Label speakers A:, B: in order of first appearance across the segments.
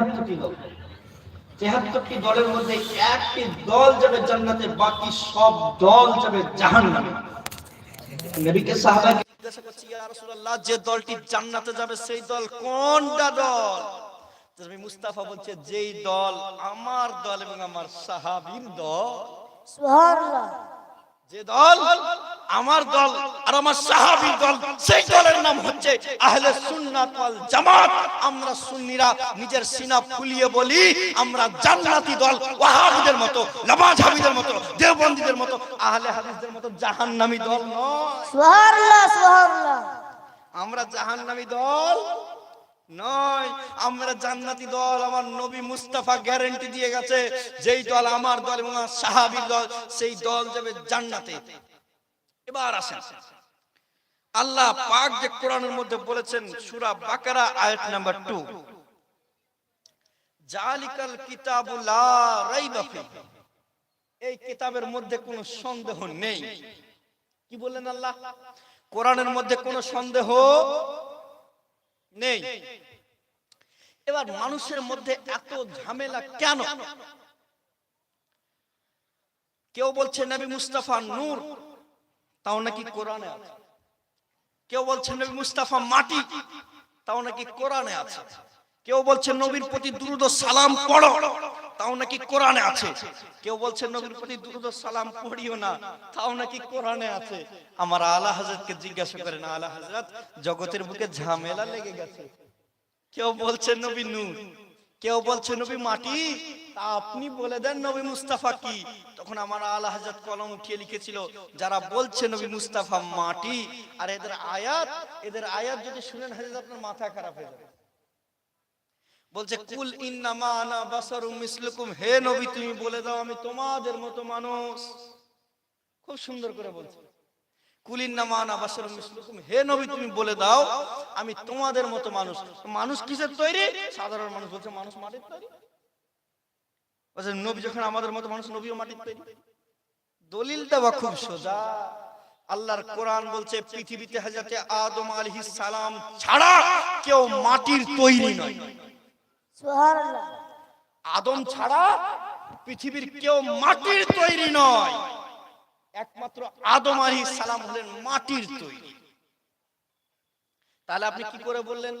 A: তেহাত্তরটি তেহাত্তরটি দলের মধ্যে একটি দল যাবে জান্নাতে, বাকি সব দল যাবে জাহান্নামে। নবীকে সাহাবাকে জিজ্ঞাসা করছি, ইয়া যে দলটি জান্নাতে যাবে, সেই দল কোনটা দল? মুস্তাফা বলছে, যেই দল আমার দল এবং আমার সাহাবীর দল।
B: সুবহানাল্লাহ।
A: যে দল আমার দল আর আমার সাহাবী দল সেই দলের নাম হচ্ছে আহলে সুন্নাত ওয়াল জামাত। আমরা সুন্নিরা নিজের সিনা ফুলিয়ে বলি আমরা জান্নাতি দল ওয়াহাবিদের মতো লামাঝাবিদের মতো দেওবন্দীদের মতো আহলে হাদিসদের মতো জাহান্নামী দল নয়।
B: সুবহানাল্লাহ সুবহানাল্লাহ।
A: আমরা জাহান্নামী দল নয়, আমরা জান্নাতি দল, আমার নবী মুস্তাফা গ্যারেন্টি দিয়ে গেছে, যেই দল আমার দল এবং সাহাবীর দল, সেই দল যাবে জান্নাতে। এবার আসেন। আল্লাহ পাক যে কোরআনের মধ্যে বলেছেন, সূরা বাকারা, আয়াত নাম্বার 2 জালিকাল কিতাবু লা রাইবা ফিহি এই কিতাবের মধ্যে কোনো সন্দেহ নেই। কি বললেন আল্লাহ? কোরআনের মধ্যে কোনো সন্দেহ নেই। এবার মানুষের মধ্যে এত ঝামেলা কেন? কেউ বলছে নবী মুস্তাফা নূর, তাও নাকি কোরআনে আছে। কেউ বলছে নবী মুস্তাফা মাটি, তাও নাকি কোরআনে আছে। কেউ বলছে নবীর প্রতি দুরুদ সালাম পড়ো, তাও নাকি কোরআনে আছে। কেউ বলছে নবীর প্রতি দুরুদ সালাম পড়িও না, তাও নাকি কোরআনে আছে। আমার আলা হযরতকে জিজ্ঞাসা করেন আলা হযরত জগতের বুকে ঝামেলা লেগে গেছে। কেউ বলছে, নবী নূর। কেউ বলছে, নবী মাটি? তা আপনি বলে দেন, নবী মুস্তাফা কি? তখন আমার আলা হাজরত কলম উঠিয়ে লিখেছিল, যারা বলছে নবী মুস্তাফা মাটি, আর এদের আয়াত এদের আয়াত যদি শুনেন হাজরত, আপনার মাথা খারাপ হয়ে যাবে। বলছে কুল ইন্নামা আনা বাসারুম মিসলুকুম। হে নবী তুমি বলে দাও আমি তোমাদের মতো মানুষ। খুব সুন্দর করে বলছে। কুলিন নামানা বাসারুম মিসলুকুম। হে নবী তুমি বলে দাও আমি তোমাদের মতো মানুষ। মানুষ কিসের তৈরি? সাধারণ মানুষ বলছে মানুষ মাটির তৈরি। বলছে নবী যখন আমাদের মতো মানুষ নবীও মাটির তৈরি। দলিল দেওয়া খুব সোজা। আল্লাহর কোরআন বলছে পৃথিবীতে হাজাতে আদম আলাইহিস সালাম ছাড়া কেউ মাটির তৈরি নয়। আদম ছাড়া পৃথিবীর কেউ মাটির তৈরি নয়। একমাত্র আদম আলী সালাম হলেন মাটির তৈরি। তাহলে আপনি কি করে বললেন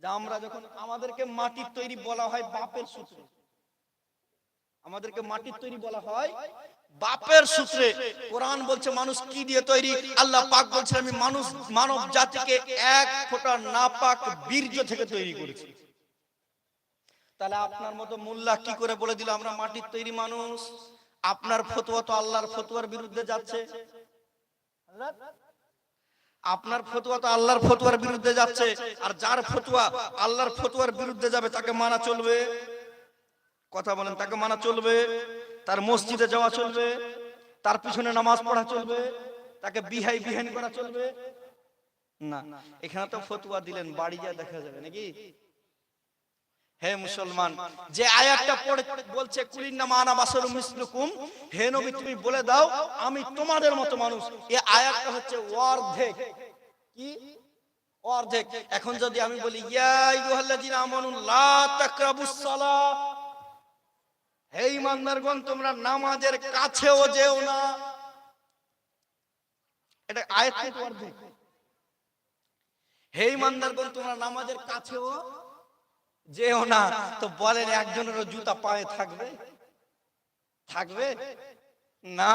A: যে আমরা যখন আমাদেরকে মাটির তৈরি বলা হয় বাপের সূত্রে? আমাদেরকে মাটির তৈরি বলা হয় বাপের সূত্রে। কোরআন বলছে, মানুষ কি দিয়ে তৈরি? আল্লাহ পাক বলছে আমি মানুষ, মানব জাতিকে এক ফোঁটা নাপাক বীর্য থেকে তৈরি করেছি। তাহলে আপনার মতো মোল্লা কি করে বলে দিল, আমরা মাটির তৈরি মানুষ? আপনার ফতুয়া তো আল্লাহর ফতুয়ার বিরুদ্ধে যাচ্ছে। আপনার ফতুয়া তো আল্লাহর ফতুয়ার বিরুদ্ধে যাচ্ছে, আর যার ফতুয়া আল্লাহর ফতুয়ার বিরুদ্ধে যাবে, তাকে মানা চলবে। কথা বলেন, তাকে মানা চলবে। তার মসজিদে যাওয়া চলবে, তার পিছনে নামাজ পড়া চলবে, তাকে বিহাই বিহাইন করা চলবে। না, এখানে তো ফতুয়া দিলেন, বাড়ি যা দেখা যাবে, নাকি? হে মুসলমান, যে আয়াতটা পড়ে বলছে, কুলিন নামানা বাসারু মিসলুকুম। হে নবী, তুমি বলে দাও, আমি তোমাদের মতো মানুষ। এই আয়াতটা হচ্ছে অর্ধেক। কি? অর্ধেক। এখন যদি আমি বলি, ইয়া আইয়ুহাল্লাযিনা আমানু লা তাকরাবুস সালাহ। হে ইমানদারগণ, তোমরা নামাজের কাছেও যেও না। এটা আয়াত অর্ধেক। হে ইমানদারগণ, তোমরা নামাজের কাছেও যেও না তো বলেন একজনেরও জুতা পায়ে থাকবে? থাকবে? না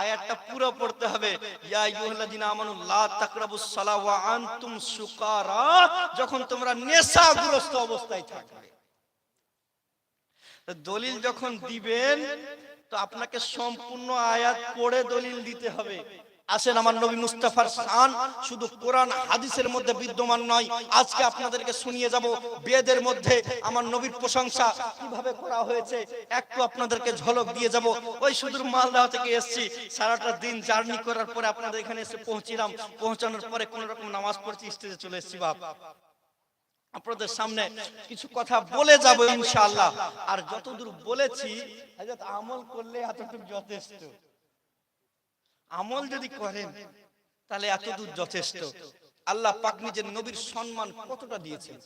A: আয়াতটা পুরো পড়তে হবে। ইয়া আইয়ুহাল্লাযিনা আমানু লা তাকরাবুস সালাহ ওয়া আনতুম সুকারা যখন তোমরা নেশাগ্রস্ত অবস্থায় থাকবে। দলিল যখন দিবেন তো আপনাকে সম্পূর্ণ আয়াত পড়ে দলিল দিতে হবে। আসেন আমার নবী মুস্তাফার শান। শুধু কোরআন, হাদিসের মধ্যে বিদ্যমান নয়। আজকে আপনাদেরকে শুনিয়ে যাব বেদের মধ্যে আমার নবীর প্রশংসা। কীভাবে করা হয়েছে? একটু আপনাদেরকে ঝলক দিয়ে যাব। ওই সুদূর মালদা থেকে এসেছি। সারাটা দিন জার্নি করার পরে আপনাদের এখানে এসে পৌঁছিলাম। পৌঁছানোর পরে কোন রকম নামাজ পড়ছি, স্টেজে চলে এসেছি, বাপ। আপনাদের সামনে কিছু কথা বলে যাব ইনশাআল্লাহ। আর যতদূর বলেছি আমল করলে এতটুকু যথেষ্ট। আমল যদি করেন তাহলে এতদূর যথেষ্ট। আল্লাহ পাক নিজের নবীর সম্মান কতটা দিয়েছেন?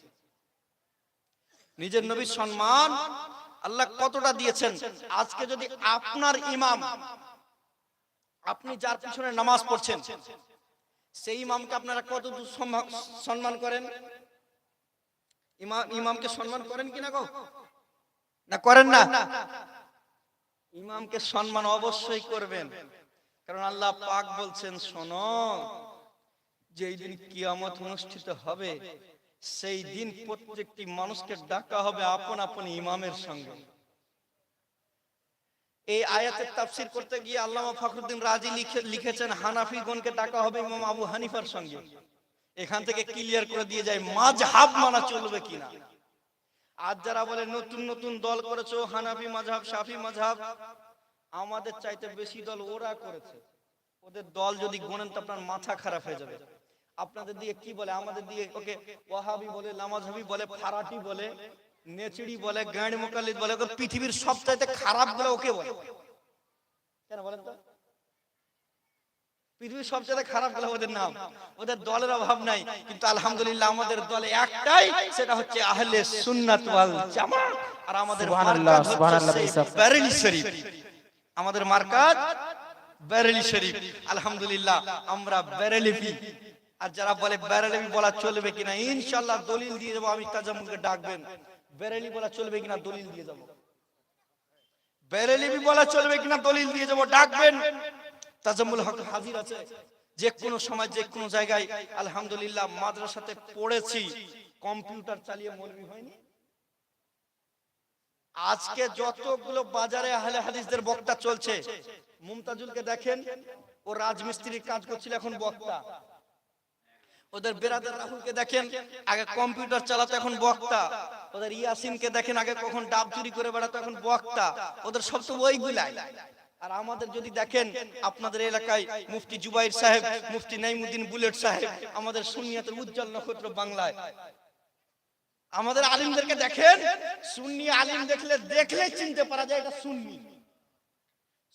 A: নিজের নবীর সম্মান আল্লাহ কতটা দিয়েছেন? আজকে যদি আপনার ইমাম আপনি যার পিছনে নামাজ পড়ছেন সেই ইমামকে আপনারা কত দূর সম্মান করেন? ইমাম ইমামকে সম্মান করেন কিনা গো? না করেন না। ইমামকে সম্মান অবশ্যই করবেন। কারণ আল্লাহ পাক বলছেন, শোনো, যেই দিন কিয়ামত অনুষ্ঠিত হবে, সেই দিন প্রত্যেকটি মানুষকে ডাকা হবে আপন আপন ইমামের সঙ্গে। এই আয়াতের তাফসির করতে গিয়ে আল্লামা ফখরুদ্দিন রাজি লিখে লিখেছেন, হানাফিগণকে ডাকা হবে ইমাম আবু হানিফার সঙ্গে। এখান থেকে ক্লিয়ার করে দিয়ে যায়, মাযহাব মানা চলবে কিনা? আজ যারা বলে, নতুন নতুন দল করেছ, হানাফি মাযহাব, শাফি মাযহাব আমাদের চাইতে বেশি দল ওরা করেছে। ওদের দল যদি গোনেন তো আপনার মাথা খারাপ হয়ে যাবে। আপনাদের দিয়ে কি বলে? আমাদের দিয়ে ওকে ওয়াহাবি বলে লামাজহাবি বলে ফারাটি বলে নেচড়ি বলে গাঁড় মোকাল্লিদ বলে পৃথিবীর সবচাইতে খারাপ বলে ওকে বলে। কেন বলেন তো? পৃথিবীর সবচেয়ে খারাপ বলে ওদের নাম। ওদের দলের অভাব নাই। কিন্তু আলহামদুলিল্লাহ আমাদের দলে একটাই সেটা হচ্ছে আহলে সুন্নাত ওয়াল জামাত। আর আমাদের
C: সুবহানাল্লাহ, সুবহানাল্লাহ।
A: শরীফ। আমাদের মার্কাজ? বেরেলি শরীফ। আলহামদুলিল্লাহ, আমরা বেরেলিপি আর যারা বলে বেরেলিপি বলা চলবে কিনা ইনশাল্লাহ দলিল দিয়ে যাব আমি তাজামুলকে ডাকবেন। বেরেলি বলা চলবে কিনা, দলিল দিয়ে যাব বেরেলিপি বলা চলবে কিনা, দলিল দিয়ে যাব ডাকবেন। তাজামুল হক হাজির আছে। যে কোনো সময়, যে কোনো জায়গায়, আলহামদুলিল্লাহ, মাদ্রাসাতে পড়েছি। কম্পিউটার চালিয়ে মৌলবি হয়নি? আজকে যতগুলো বাজারে আহলে হাদিসদের বক্তা চলছে, মুমতাজুলকে দেখেন, ও রাজমিস্ত্রির কাজ করছিল এখন বক্তা। ওদের বেরাদের রাহুলকে দেখেন, আগে কম্পিউটার চালাতো এখন বক্তা। ওদের ইয়াসিনকে দেখেন, আগে কখন ডাব চুরি করে বেড়াতো এখন বক্তা। ওদের সব তো ওইগুলাই। আর আমাদের যদি দেখেন, আপনাদের এলাকায় মুফতি জুবাইর সাহেব, মুফতি নাইমুদ্দিন বুলেট সাহেব, আমাদের সুনিয়াতের উজ্জ্বল নক্ষত্র বাংলায়। আমাদের আলিমদেরকে দেখেন, সুন্নি আলিম দেখলে দেখলে চিনতে পারা যায় এটা সুন্নি।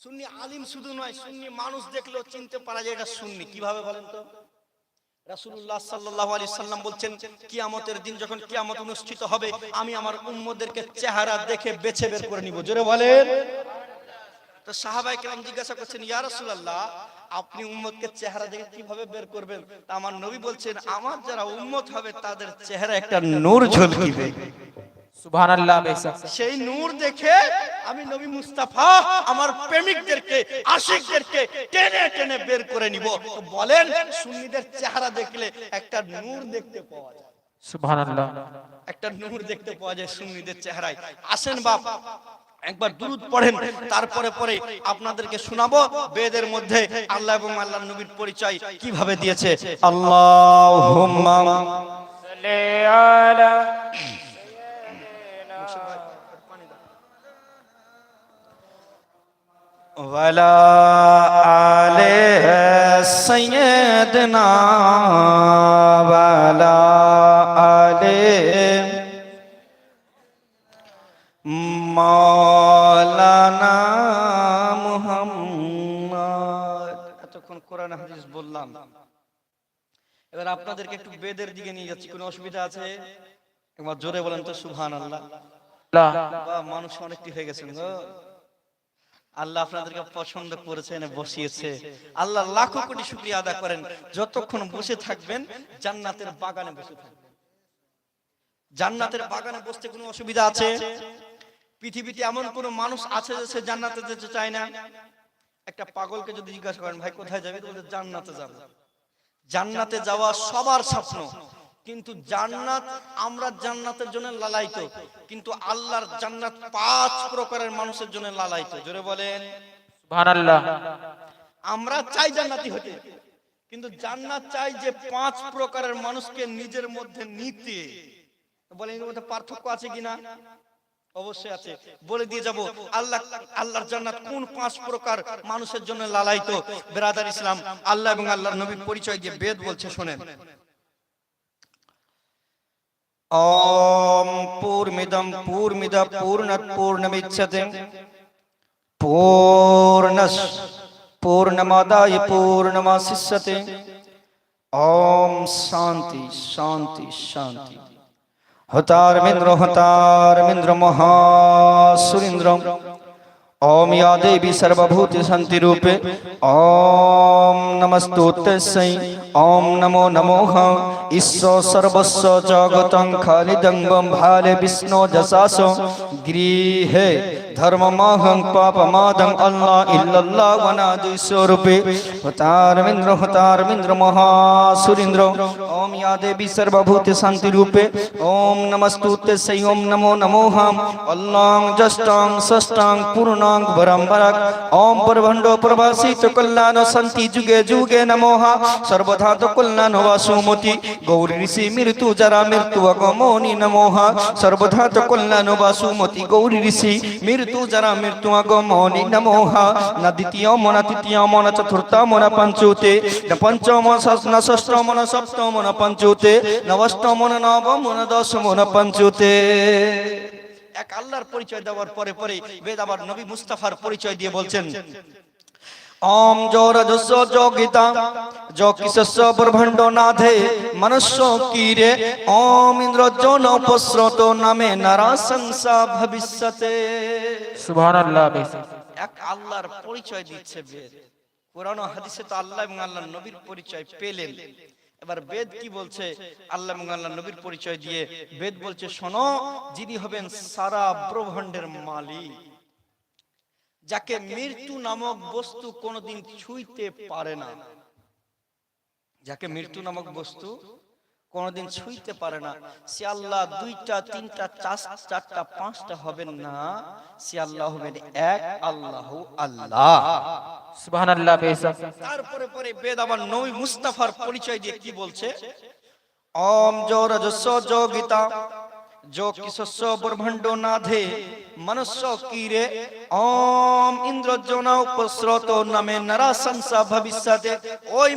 A: সুন্নি আলিম শুধু নয়, সুন্নি মানুষ দেখলেও চিনতে পারা যায় এটা সুন্নি। কীভাবে বলেন তো? বলছেন, কিয়ামতের দিন যখন কিয়ামত অনুষ্ঠিত হবে, আমি আমার চেহারা দেখে বেছে করে জোরে বলেন। তো সাহাবাই জিজ্ঞাসা করছেন, ইয়া রাসূলুল্লাহ আপনি উম্মতকে চেহারা দেখে কীভাবে বের করবেন? আমার নবী বলছেন আমার যারা উম্মত হবে তাদের চেহারা একটা নূর ঝলকিবে। সেই নূর দেখে আমি নবী মুস্তাফা আমার প্রেমিকদেরকে আশিকদেরকে টেনে টেনে বের করে নিব। বলেন সুন্নিদের চেহারা দেখলে একটা নূর দেখতে পাওয়া যায়।
C: সুবহানাল্লাহ।
A: একটা নূর দেখতে পাওয়া যায় সুন্নিদের চেহারায়। আসেন বাপ একবার দুরুদ পড়েন তারপরে পরে আপনাদেরকে শোনাবো বেদের মধ্যে আল্লাহ এবং আল্লাহর নবীর পরিচয় কিভাবে দিয়েছে আল্লাহুম্মা
C: সাল্লি আলা
A: وعلى آل سيدنا وعلى এবার আপনাদেরকে একটু বেদের দিকে নিয়ে যাচ্ছি কোনো অসুবিধা আছে? একবার জোরে বলেন তো বা মানুষ অনেকটি হয়ে গেছেন আল্লাহ আপনাদেরকে পছন্দ করেছেন বসিয়েছে। আল্লাহ লাখো কোটি শুকরিয়া আদা করেন। যতক্ষণ বসে থাকবেন জান্নাতের বাগানে বসে থাকবেন। জান্নাতের বাগানে বসতে কোনো অসুবিধা আছে? পৃথিবীতে এমন কোন মানুষ আছে যে সে জান্নাতে যেতে চায় না? একটা পাগলকে যদি জিজ্ঞাসা করেন ভাই কোথায় যাবে? জান্নাতে যাব। জান্নাতে যাওয়া সবার স্বপ্ন। কিন্তু জান্নাত আমরা জান্নাতের জন্য লালাইত কিন্তু আল্লাহর জান্নাত পাঁচ প্রকারের মানুষের জন্য লালাইত জোরে বলেন। আমরা চাই জান্নাতি হতে। কিন্তু জান্নাত চাই যে পাঁচ প্রকারের মানুষকে নিজের মধ্যে নিতে। বলেন এর মধ্যে পার্থক্য আছে কিনা? অবশ্যই আছে। বলে দিয়ে যাব আল্লাহ আল্লাহর জান্নাত কোন পাঁচ প্রকার মানুষের জন্য লালাইত বেরাদার ইসলাম আল্লাহ এবং আল্লাহর নবীর পরিচয় দিয়ে বেদ বলছে শোনেন। ওম পূর্মিদম পূর্মিদ পূর্ণত পূর্ণমিচ্ছতে পূর্ণস পূর্ণমাদায় পূর্ণমাশিষ্যতে ওম শান্তি শান্তি শান্তি। হতারমিন্দ্র হতারমিন্দ্র মহাসুরিন্দ্র ওম ইয়া দেবী সর্বভূতি শান্তি রূপে। ওম নমস্তু তৈ ওম নমো নমো ঈশ্ব সর্বস্ব জগতং খালিদং ভালে বিষ্ণু যশাস। গৃহে विष्णु जसासो गृहे धर्ममहं पापमादं अल्लाह इल्लल्लाह वनादि स्वरूपे हतारमिन्द्र हतारमिन्द्र महासुरेन्द्र ओम या देवी सर्वभूत शांति रूपे ओम नमस्तुतस्यै ओम नमो नमो हम अल्लाह जष्टां षष्टां पूर्णां बरम्बरक ओम परभण्डो प्रभासित कल्याण शांति जुगे जुगे नमोः सर्वधा तो कल्याण वासुमति गौरी ऋषि मृत्यु जरा मृत्यु अगमोनि नमोः सर्वधा तो कल्याण वासुमति गौरी ऋषि मृत्यु মৃত্যু যারা মৃত্যু আগমনি নমোহা। না দ্বিতীয় মনা তৃতীয় মনা চতুর্থ মনা পঞ্চুতে। না পঞ্চম না ষষ্ঠ মনা সপ্তম মনা পঞ্চুতে। নবষ্ট মনা নব মনা দশ মনা পঞ্চুতে। এক আল্লাহর পরিচয় দেওয়ার পরে পরে বেদ আবার নবী মুস্তাফার পরিচয় দিয়ে বলছেন ওম জোরজস্ব যোগিতা যোগিসস্ব ব্রহ্মাণ্ড নাথে মনুষ্য কীরে ওম ইন্দ্র জন উপস্রত নামে নারা সংসা ভবিষ্যতে।
C: সুবহান আল্লাহ
A: এক আল্লাহর পরিচয় দিচ্ছে বেদ। কোরআন ও হাদিসে তো আল্লাহ এবং আল্লাহর নবীর পরিচয় পেলেন। এবার বেদ কি বলছে? আল্লাহ এবং আল্লাহর নবীর পরিচয় দিয়ে বেদ বলছে শোনো যিনি হবেন সারা ব্রহ্মাণ্ডের মালিক। যাকে মৃত্যু নামক বস্তু কোনদিন ছুঁইতে পারে না। যাকে মৃত্যু নামক বস্তু কোনদিন ছুঁইতে পারে না। সে আল্লাহ দুইটা তিনটা চারটা পাঁচটা হবেন না। সে আল্লাহ হবেন এক আল্লাহ আল্লাহ।
C: সুবহানাল্লাহ
A: তারপরে পরে বেদ আবার নবী মুস্তাফার পরিচয় দিয়ে কি বলছে? অম জোরজ সহযোগিতা যোগ কিশস্য ব্রহ্মাণ্ড নাধে ಮನುಷ್ಯ ওম উপস্রত নামে ভবিষ্যতে ওই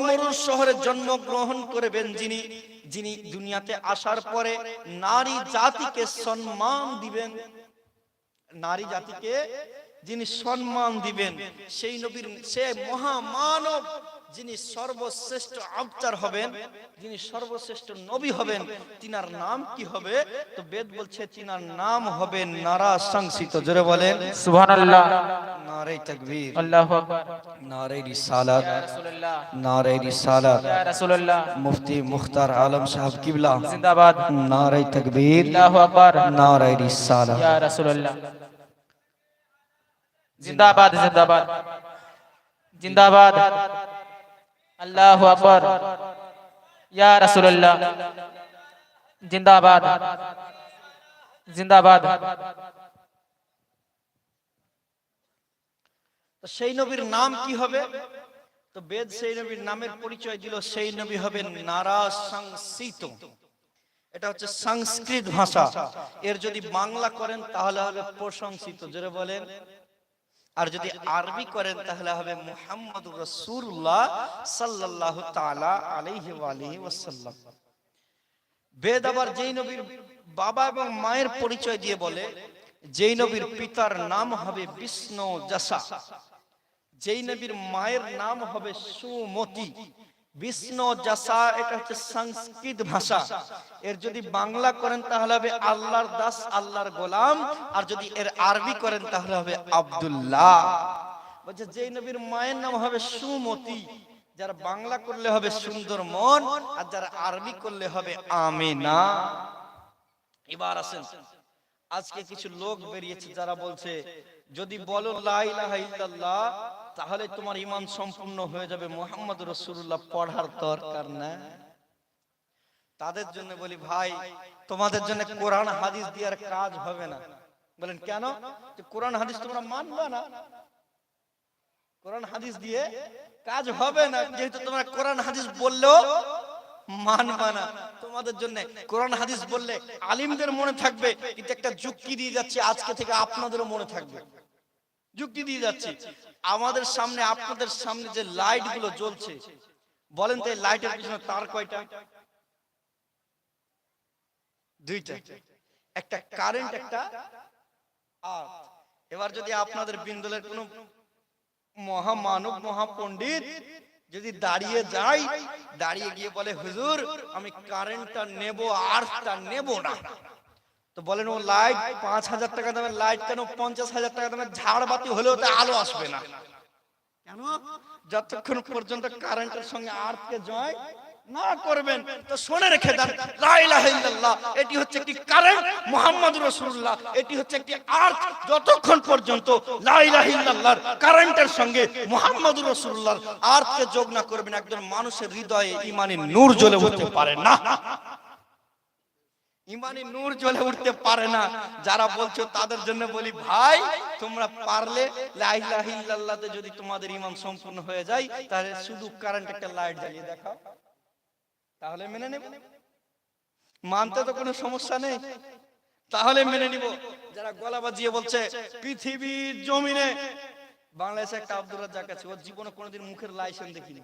A: শহরে জন্মগ্রহণ করবেন যিনি যিনি দুনিয়াতে আসার পরে নারী জাতিকে সম্মান দিবেন। নারী জাতিকে যিনি সম্মান দিবেন, সেই নবীর, সে মহামানব যিনি সর্বশ্রেষ্ঠ আবতার হবেন যিনি সর্বশ্রেষ্ঠ নবী হবেন তিনার নাম কি হবে? তো বেদ বলছে তিনার নাম হবে নারা সংসিত। জোরে বলেন।
C: সুবহান আল্লাহ
A: নারে তাকবীর।
C: আল্লাহু আকবার।
A: নারে রিসালাত।
C: রাসূলুল্লাহ।
A: নারে রিসালাত।
C: রাসূলুল্লাহ।
A: মুফতি মুখতার আলম সাহেব কিবলা।
C: জিন্দাবাদ।
A: নারে তাকবীর।
C: আল্লাহু আকবার।
A: নারে রিসালাত।
C: ইয়া রাসূলুল্লাহ। জিন্দাবাদ জিন্দাবাদ। জিন্দাবাদ। আল্লাহু আকবার। ইয়া রাসূলুল্লাহ। জিন্দাবাদ। জিন্দাবাদ।
A: তো সেই নবীর নাম কি হবে? তো বেদ সেই নবীর নামের পরিচয় দিল, সেই নবী হবে নারা সংসিত এটা হচ্ছে সংস্কৃত ভাষা। এর যদি বাংলা করেন, তাহলে হবে প্রশংসিত। জোরে বলেন। আর যদি আরবি করেন তাহলে হবে মুহাম্মদ রাসূলুল্লাহ সাল্লাল্লাহু তাআলা আলাইহি ওয়া আলিহি ওয়াসাল্লাম। বেদ আবার যেই নবীর বাবা এবং মায়ের পরিচয় দিয়ে বলে যেই নবীর পিতার নাম হবে বিষ্ণু জাসা যেই নবীর মায়ের নাম হবে সুমতি। বিষ্ণু যশা, এটা হচ্ছে সংস্কৃত ভাষা। এর যদি বাংলা করেন, তাহলে হবে আল্লাহর দাস, আল্লাহর গোলাম। আর যদি এর আরবি করেন, তাহলে হবে আব্দুল্লাহ। বলছে যে নবীর মায়ের নাম হবে সুমতি, যারা বাংলা করলে হবে সুন্দর মন, আর যারা আরবি করলে হবে আমিনা। এবার আসেন। আজকে কিছু লোক বেরিয়েছে, যারা বলছে যদি বলো তাহলে তোমার ঈমান সম্পূর্ণ হয়ে যাবে মুহাম্মদ রাসূলুল্লাহ পড়ার দরকার না তাদের জন্য বলি ভাই তোমাদের জন্য কোরআন হাদিস দিয়ে আর কাজ হবে না। বলেন কেন? কোরআন হাদিস তোমরা মানবে না। কোরআন হাদিস দিয়ে কাজ হবে না। যেহেতু তোমরা কোরআন হাদিস বললেও মানবা না তোমাদের জন্য কোরআন হাদিস বললে আলিমদের মনে থাকবে, কিন্তু একটা যুক্তি দিয়ে যাচ্ছে, আজকে থেকে আপনাদেরও মনে থাকবে। যুক্তি দিয়ে যাচ্ছে। আমাদের সামনে, আপনাদের সামনে যে লাইটগুলো জ্বলছে, বলেন তো এই লাইটের পিছনে তার কয়টা? দুইটা। একটা কারেন্ট একটা এবার যদি আপনাদের বিন্দুলের কোনো মহামানব, মহাপণ্ডিত যদি দাঁড়িয়ে যাই, দাঁড়িয়ে গিয়ে বলে, হুজুর, আমি কারেন্টটা নেব আর্থটা নেব না। তো বলেন, ও লাইট পাঁচ হাজার টাকা দামের লাইট কেন? পঞ্চাশ হাজার টাকা দামের ঝাড়বাতি হলেও তো আলো আসবে না। কেন? যতক্ষণ পর্যন্ত কারেন্টের সঙ্গে আর্থকে জয় না করবেন, তো শুনে রেখে দেন, লা ইলাহা ইল্লাল্লাহ, এটি হচ্ছে একটি কারেন্ট মুহাম্মদুর রাসূলুল্লাহ, এটি হচ্ছে একটি আর্থ যতক্ষণ পর্যন্ত লা ইলাহা ইল্লাল্লাহর কারেন্টের সঙ্গে মুহাম্মদুর রাসূলুল্লাহর আর্থকে যোগ না করবেন, একজন মানুষের হৃদয়ে ইমানের নূর জ্বলে উঠতে পারে না। ইমানি নূর জ্বলে উঠতে পারে না। যারা বলছো তাদের জন্য বলি, ভাই, তোমরা পারলে লা ইলাহা ইল্লাল্লাহতে যদি তোমাদের ইমান সম্পূর্ণ হয়ে যায়, তাহলে শুধু কারেন্ট একটা লাইট জ্বালিয়ে দেখাও। তাহলে মেনে নেব। মানতে তো কোনো সমস্যা নেই। তাহলে মেনে নিব। যারা গলা বাজিয়ে বলছে পৃথিবীর জমিনে বাংলাদেশে একটা আব্দুর রাজ্জাক আছে ওর জীবনে কোনোদিন মুখের লাইসেন্স দেখিনি।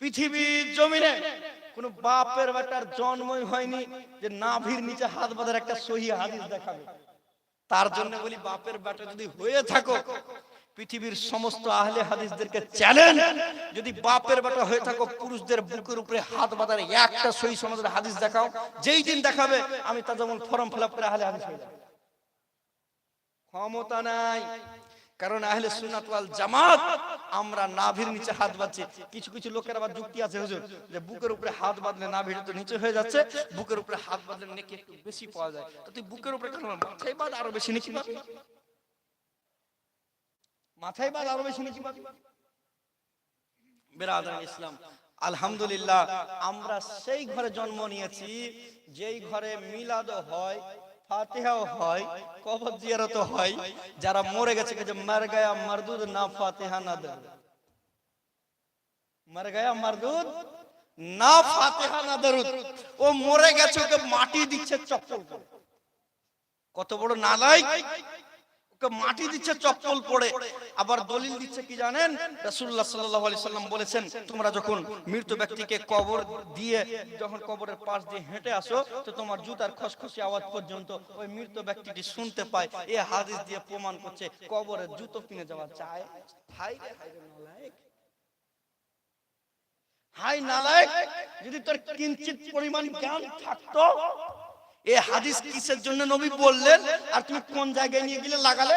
A: পৃথিবীর জমিনে কোন বাপের বেটার জন্মই হয়নি যে নাভির নিচে হাত বাঁধার একটা সহি হাদিস দেখাবে। তার জন্য বলি বাপের বেটা যদি হয়ে থাকো পৃথিবীর সমস্ত আহলে হাদিসদেরকে চ্যালেঞ্জ যদি বাপের বেটা হয়ে থাকো পুরুষদের বুকের উপরে হাত বাঁধার একটা সহি সমাজের হাদিস দেখাও। যেই দিন দেখাবে আমি তা যেমন ফর্ম ফিল করে আহলে হাদিস হয়ে ক্ষমতা নাই। কারণ আহলে সুন্নাত ওয়াল জামাত আমরা নাভির নিচে হাত বাঁধছি। কিছু কিছু লোকের আবার যুক্তি আছে হুজুর যে বুকের উপরে হাত বাঁধলে নাভির তো নিচে হয়ে যাচ্ছে বুকের উপরে হাত বাঁধলে নেকি একটু বেশি পাওয়া যায়। তো তুই বুকের উপরে কেন মাথায় বাঁধ আরও বেশি নেকি পাবি মাথায় বাঁধ আরও বেশি নেকি বেরাদান ইসলাম। আলহামদুলিল্লাহ, আমরা সেই ঘরে জন্ম নিয়েছি, যেই ঘরে মিলাদ হয়, ফাতিহাও হয়, কবর জিয়ারত হয়, যারা মরে গেছে যে মার গায়া মারদুদ না ফাতিহা না দে মার গায়া মারদুদ না ফাতিহা না দরুদ। ও মরে গেছে ওকে মাটি দিচ্ছে চপ্পল কত বড় নালাই ওকে মাটি দিচ্ছে চপ্পল পড়ে আবার দলিল দিচ্ছে কি জানেন? রাসূলুল্লাহ সাল্লাল্লাহু আলাইহি সাল্লাম বলেছেন তোমরা যখন মৃত ব্যক্তিকে কবর দিয়ে যখন কবরের পাশ দিয়ে হেঁটে আসো তো তোমার জুতার খসখসি আওয়াজ পর্যন্ত ওই মৃত ব্যক্তিটি শুনতে পায়। এই হাদিস দিয়ে প্রমাণ করছে কবরের জুতো কিনে যাওয়া চায় হাই রে, হাই রে নালায়েক। হাই নালায়েক যদি তোর কিঞ্চিত পরিমাণ জ্ঞান থাকতো এই হাদিস কিসের জন্য নবী বললেন? আর তুমি কোন জায়গায় নিয়ে গেলে লাগালে?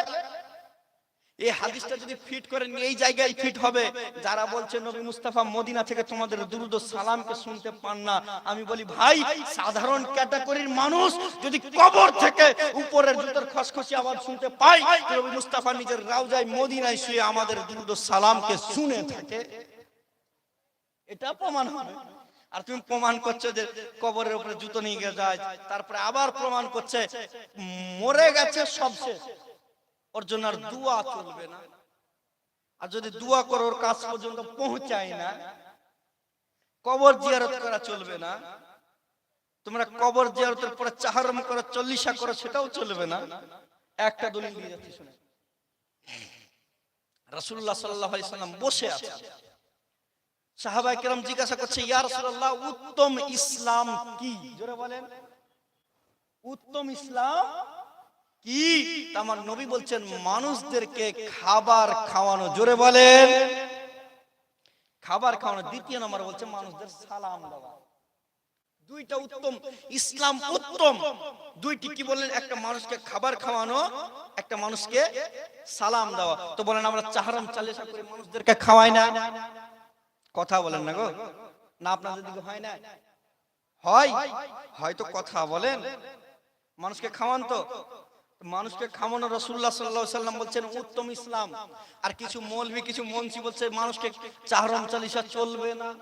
A: এই হাদিসটা যদি ফিট করে নিয়ে এই জায়গায় ফিট হবে, যারা বলছে নবী মুস্তাফা মদিনা থেকে তোমাদের দুরুদ সালামকে শুনতে পান না, আমি বলি, ভাই, সাধারণ ক্যাটাগরির মানুষ যদি কবর থেকে উপরের জুতোর খসখসি আওয়াজ শুনতে পায় নবী মুস্তাফা নিজের রাউজায় মদিনায় শুয়ে আমাদের দুরুদ সালামকে শুনে থাকে। এটা প্রমাণ হবে। আর তুমি প্রমাণ করছ যে কবরের উপরে জুতো নিয়ে গিয়ে যায়, তারপরে আবার প্রমাণ করছে, মরে গেছে সব ওর জন্য আর দুয়া চলবে না। আর যদি দুয়া ওর কাজ পর্যন্ত পৌঁছায় না, কবর জিয়ারত করা চলবে না। তোমরা কবর জিয়ারতের পরে চাহারম করো, চল্লিশা করো, সেটাও চলবে না। একটা দলিল দিয়ে যাচ্ছি, শুনে। রাসূলুল্লাহ সাল্লাল্লাহু আলাইহি সাল্লাম বসে আছে। সাহাবাই কেরাম জিজ্ঞাসা করছে ইয়া রাসূলুল্লাহ উত্তম ইসলাম কি? জোরে বলেন। উত্তম ইসলাম কি? আমার নবী বলছেন মানুষদেরকে খাবার খাওয়ানো। জোরে বলেন। খাবার খাওয়ানো দ্বিতীয় নম্বর বলছে মানুষদের সালাম দেওয়া। দুইটা উত্তম ইসলাম উত্তম। দুইটি কি বললেন? একটা মানুষকে খাবার খাওয়ানো একটা মানুষকে সালাম দেওয়া। তো বলেন আমরা চাহারাম করে মানুষদেরকে খাওয়াই না। কথা বলেন না গো। না আপনাদের দিকে হয় না। হয়? হয়তো কথা বলেন। মানুষকে খাওয়ান তো। মানুষকে খাওয়ানো রসুল্লাহ সাল্লাহ সাল্লাম বলছেন, উত্তম ইসলাম। আর কিছু মৌলবি, কিছু মনসি বলছে, মানুষকে চাহরম চালিশা চলবে না।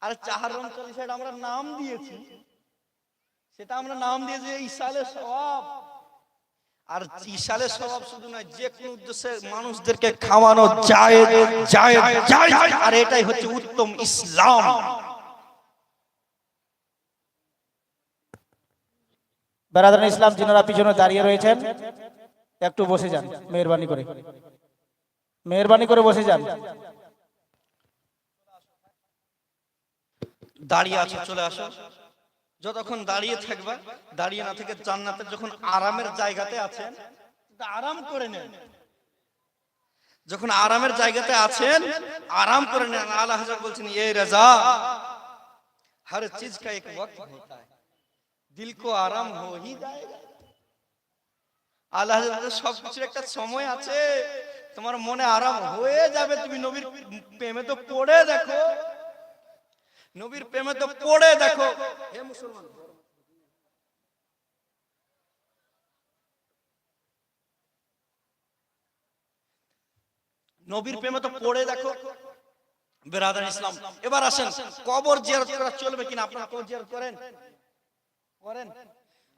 A: আর চাহরম চালিশার আমরা নাম দিয়েছি। সেটা আমরা নাম দিয়েছি ইসালে সবাব আর ইসালে স্বভাব শুধু নয় যে কোনো উদ্দেশ্যে মানুষদেরকে খাওয়ানো যায় যায় যায় আর এটাই হচ্ছে উত্তম ইসলাম।
C: বেরাদান ইসলাম যিনারা পিছনে দাঁড়িয়ে রয়েছেন একটু বসে যান মেহরবানি করে। মেহরবানি করে বসে যান।
A: দাঁড়িয়ে আছো চলে আসো। যতক্ষণ দাঁড়িয়ে থাকবা, দাঁড়িয়ে না থেকে জান্নাতে যখন আরামের জায়গাতে আছেন, আরাম করে নেন। যখন আরামের জায়গাতে আছেন, আরাম করে নেন। আল্লাহ হাজার বলছেন, এ রাজা, হর চিজ কা এক ওয়াক্ত হোতা হ্যায়। দিল কো আরাম হো হি জায়েগা আল্লাহ হাজার সবকিছুর একটা সময় আছে। তোমার মনে আরাম হয়ে যাবে। তুমি নবীর প্রেমে তো পড়ে দেখো। নবীর প্রেমে তো পড়ে দেখো। হে মুসলমান। নবীর প্রেমে তো পড়ে দেখো। বেরাদার ইসলাম। এবার আসেন কবর জিয়ারত করা চলবে কিনা? আপনারা কবর জিয়ারত করেন? করেন।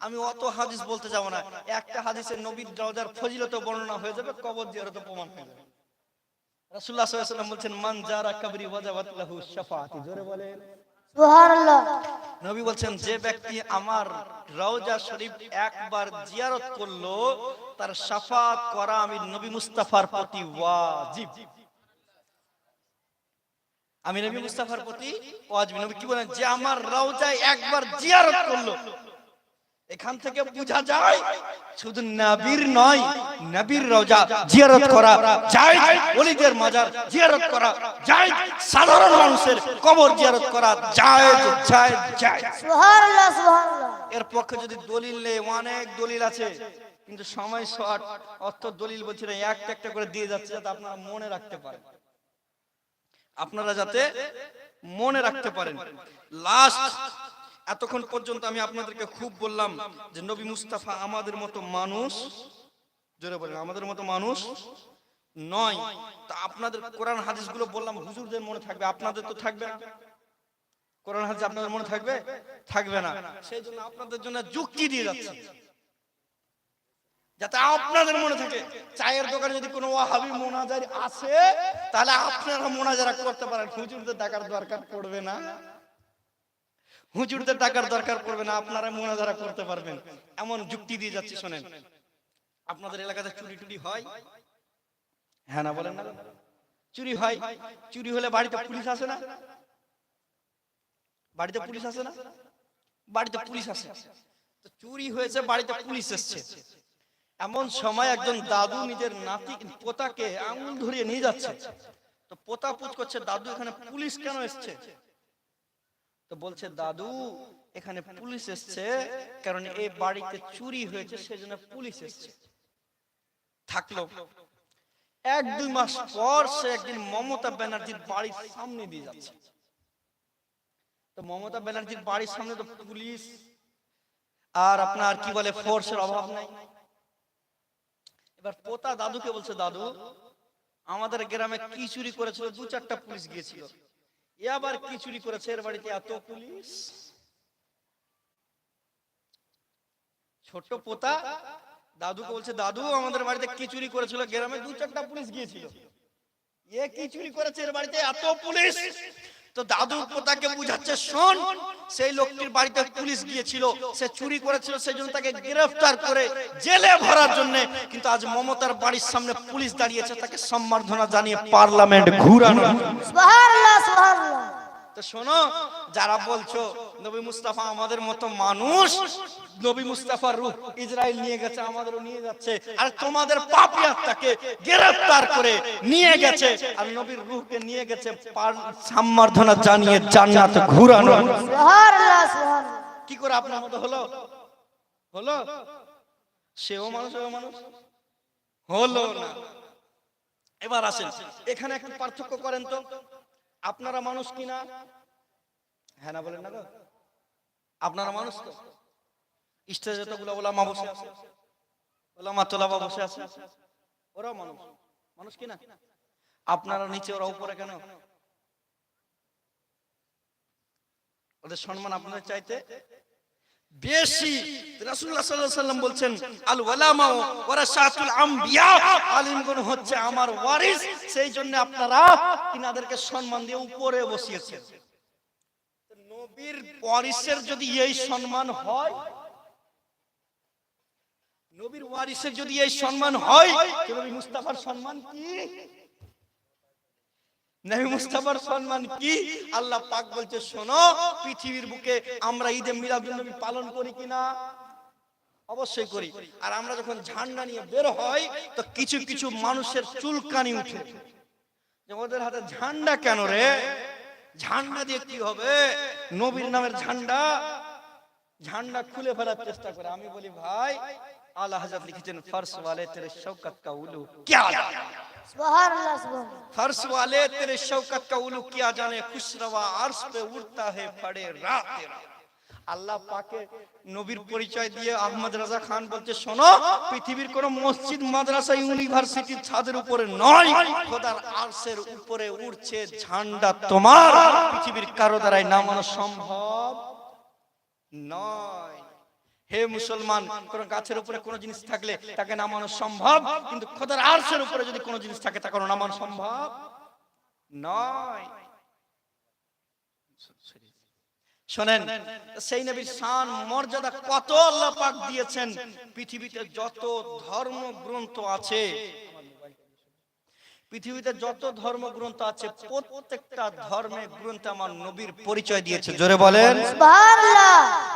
A: আমি অত হাদিস বলতে যাব না। একটা হাদিসের নবীর রওজার ফজিলত বর্ণনা হয়ে যাবে কবর জিয়ারত প্রমাণ হয়ে যাবে। রাসূলুল্লাহ সাল্লাল্লাহু আলাইহি ওয়াসাল্লাম বলছেন মান জারা কবরি ওয়াজাবাত লাহু শাফাআতি। জোরে বলেন।
B: সুবহানাল্লাহ।
A: নবী বলছেন যে ব্যক্তি আমার রওজা শরীফ একবার জিয়ারত করল তার শাফাত করা আমি নবী মুস্তাফার প্রতি ওয়াজিব। আমি নবী মুস্তাফার প্রতি ওয়াজিব। নবী কি বলেন যে আমার রওজায় একবার জিয়ারত করল এখান থেকে বোঝা যায় শুধু নবীর নয় নবীর রওজা জিয়ারত করা যায় ওলিদের মাজার জিয়ারত করা যায় সাধারণ মানুষের কবর জিয়ারত করা যায় যায় যায়।
B: সুবহানাল্লাহ সুবহানাল্লাহ।
A: এর পক্ষে যদি দলিল নেই অনেক দলিল আছে কিন্তু সময় শর্ট অর্থ দলিল বলছি না একটা একটা করে দিয়ে যাচ্ছে যাতে আপনারা মনে রাখতে পারেন। আপনারা যাতে মনে রাখতে পারেন। লাস্ট এতক্ষণ পর্যন্ত আমি আপনাদেরকে খুব বললাম যে নবী মুস্তাফা আমাদের মতো মানুষ, জোরে বলেন, আমাদের মতো মানুষ নয়। তা আপনাদের কোরআন হাদিসগুলো বললাম, হুজুরদের মনে থাকবে, আপনাদের তো থাকবে না। কোরআন হাদিস আপনাদের মনে থাকবে? থাকবে না। সেই জন্য আপনাদের জন্য যুক্তি দিয়ে যাচ্ছে। যাতে আপনাদের মনে থাকে, চায়ের দোকানে যদি কোনো ওয়াহাবি মোনাজারি আসে তাহলে আপনারা মোনাজারা করতে পারেন। হুজুরদের টাকার দরকার পড়বে না। হুজুরদের টাকার দরকার পড়বে না, আপনারা মোনাজারা করতে পারবেন। এমন যুক্তি দিয়ে যাচ্ছে, শোনেন। আপনাদের এলাকাতে চুরি টুরি হয়? হ্যাঁ না, বলেন না। চুরি হয়? চুরি হলে বাড়িতে পুলিশ আসে না? বাড়িতে পুলিশ আসে না? বাড়িতে পুলিশ আসে। চুরি হয়েছে, বাড়িতে পুলিশ এসছে। এমন সময় একজন দাদু নিজের নাতি পোতাকে আঙুল ধরিয়ে নিয়ে যাচ্ছে। তো পোতা পুত করছে, দাদু এখানে পুলিশ কেন এসছে? তো বলছে দাদু এখানে পুলিশ এসছে কারণ এই বাড়িতে চুরি হয়েছে সেজন্য পুলিশ এসছে। থাকল। এক দুই মাস পর সে একদিন মমতা ব্যানার্জির বাড়ির সামনে দিয়ে যাচ্ছে। তো মমতা ব্যানার্জির বাড়ির সামনে তো পুলিশ। আর আপনার কি বলে ফোর্সের অভাব নাই? এবার পোতা দাদুকে বলছে দাদু আমাদের গ্রামে কি চুরি করেছিল? দু চারটা পুলিশ গিয়েছিল। এ আবার কি চুরি করেছে এর বাড়িতে এত পুলিশ? ছোট পোতা দাদু বলছে, দাদু, আমাদের বাড়িতে কি চুরি করেছিল? গ্রামে দু চারটা পুলিশ গিয়েছিল। এ কি চুরি করেছে এর বাড়িতে? এত পুলিশ! তো দাদু পোতাকে বুঝাচ্ছে? শোন সেই লোকটির বাড়িতে পুলিশ গিয়েছিল সে চুরি করেছিল সেই জন্য তাকে গ্রেফতার করে জেলে ভরার জন্য। কিন্তু আজ মমতার বাড়ির সামনে পুলিশ দাঁড়িয়েছে তাকে সম্বর্ধনা জানিয়ে পার্লামেন্ট ঘুরানো। তো শোনো যারা বলছো নবী মুস্তাফা আমাদের মতো মানুষ নবী মুস্তাফার রূহ ইসরায়েল নিয়ে গেছে আমাদেরও নিয়ে যাচ্ছে আর তোমাদের পাপী আত্মাকে গ্রেফতার করে নিয়ে গেছে আর নবীর রূহকে নিয়ে গেছে সম্বর্ধনা জানিয়ে জান্নাত ঘুরানো।
B: সুবহানাল্লাহ সুবহানাল্লাহ।
A: কি করে আপনার মতো হলো? হলো? সেও মানুষ এও মানুষ? হলো না। এবার আসেন এখানে একটু পার্থক্য করেন তো। আপনারা মানুষ কিনা? হ্যাঁ না বলেন না আপনারা মানুষ তো? স্টেজে যতগুলো ওলামা বসে আছে। বসে আছে। ওরাও মানুষ। মানুষ কিনা আপনারা নিচে, ওরা উপরে কেন? ওদের সম্মান আপনাদের চাইতে বেশি। রাসূলুল্লাহ সাল্লাল্লাহু আলাইহি বলছেন আল ওয়ালামা ওয়ারাসাতুল আম্বিয়া। আলিমগণ হচ্ছে আমার ওয়ারিস। সেই জন্য আপনারা তিনাদেরকে সম্মান দিয়ে উপরে বসিয়েছেন। তো নবীর যদি এই সম্মান হয়, নবীর ওয়ারিসের যদি এই সম্মান হয় মুস্তাফার সম্মান কি? সম্মান কি? আল্লাহ পাক বলছে, শোনো, পৃথিবীর বুকে আমরা ঈদে মিলাদুন নবী পালন করি কিনা? অবশ্যই করি। আর আমরা যখন ঝান্ডা নিয়ে বের হয় তো কিছু কিছু মানুষের চুলকানি উঠে। যে ওদের হাতে ঝান্ডা কেন রে? ঝান্ডা দিয়ে কি হবে নবীর নামের ঝান্ডা ঝান্ডা খুলে ফেলার চেষ্টা করে আমি বলি ভাই আল্লাহ হাজরত লিখেছেন ফর্স वाले तेरे शौकत का उलू क्या जाने
B: सुबहान अल्लाह सुबहान अल्लाह
A: फर्श वाले तेरे शौकत का उलू क्या जाने खुश रवा अर्श पे उड़ता है फड़े रात तेरा আল্লাহ পাকে নবীর পরিচয় দিয়ে আহমদ রাজা খান বলছে শোনো পৃথিবীর কোন মসজিদ মাদ্রাসা ইউনিভার্সিটির ছাদের উপরে নয়। খোদার আরশের উপরে উড়ছে ঝান্ডা তোমার। পৃথিবীর কারও দ্বারাই নামানো সম্ভব নয়। হে মুসলমান কোন গাছের উপরে কোন জিনিস থাকলে তাকে নামানো সম্ভব। কিন্তু খোদার আরশের উপরে যদি কোন জিনিস থাকে তাকে নামানো সম্ভব। নয়। শোনেন সেই নবীর শান মর্যাদা কত আল্লাহ পাক দিয়েছেন পৃথিবীতে যত ধর্ম গ্রন্থ আছে পৃথিবীতে যত ধর্ম গ্রন্থ আছে প্রত্যেকটা ধর্মে গ্রন্থ আমার নবীর পরিচয় দিয়েছে জোরে বলেন।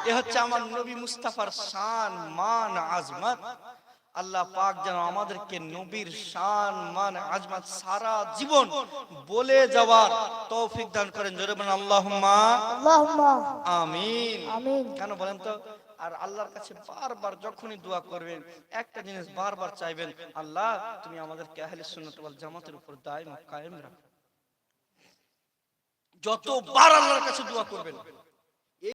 A: এ হচ্ছে আমার নবী মুস্তাফার শান মান আজমত। আল্লাহ পাক যেন আমাদেরকে নবীর শান মান আজমাত সারা জীবন বলে যাওয়ার তৌফিক দান করেন। জোরে আল্লাহুম্মা
B: আল্লাহুম্মা
A: আমিন।
B: আমিন।
A: কেন বলেন তো? আর আল্লাহর কাছে বারবার যখনই দোয়া করবেন একটা জিনিস বারবার চাইবেন আল্লাহ তুমি আমাদেরকে আহলে সুন্নাত ওয়াল জামাতের উপর দায়ম কায়েম রাখো। যতবার আল্লাহর কাছে দোয়া করবেন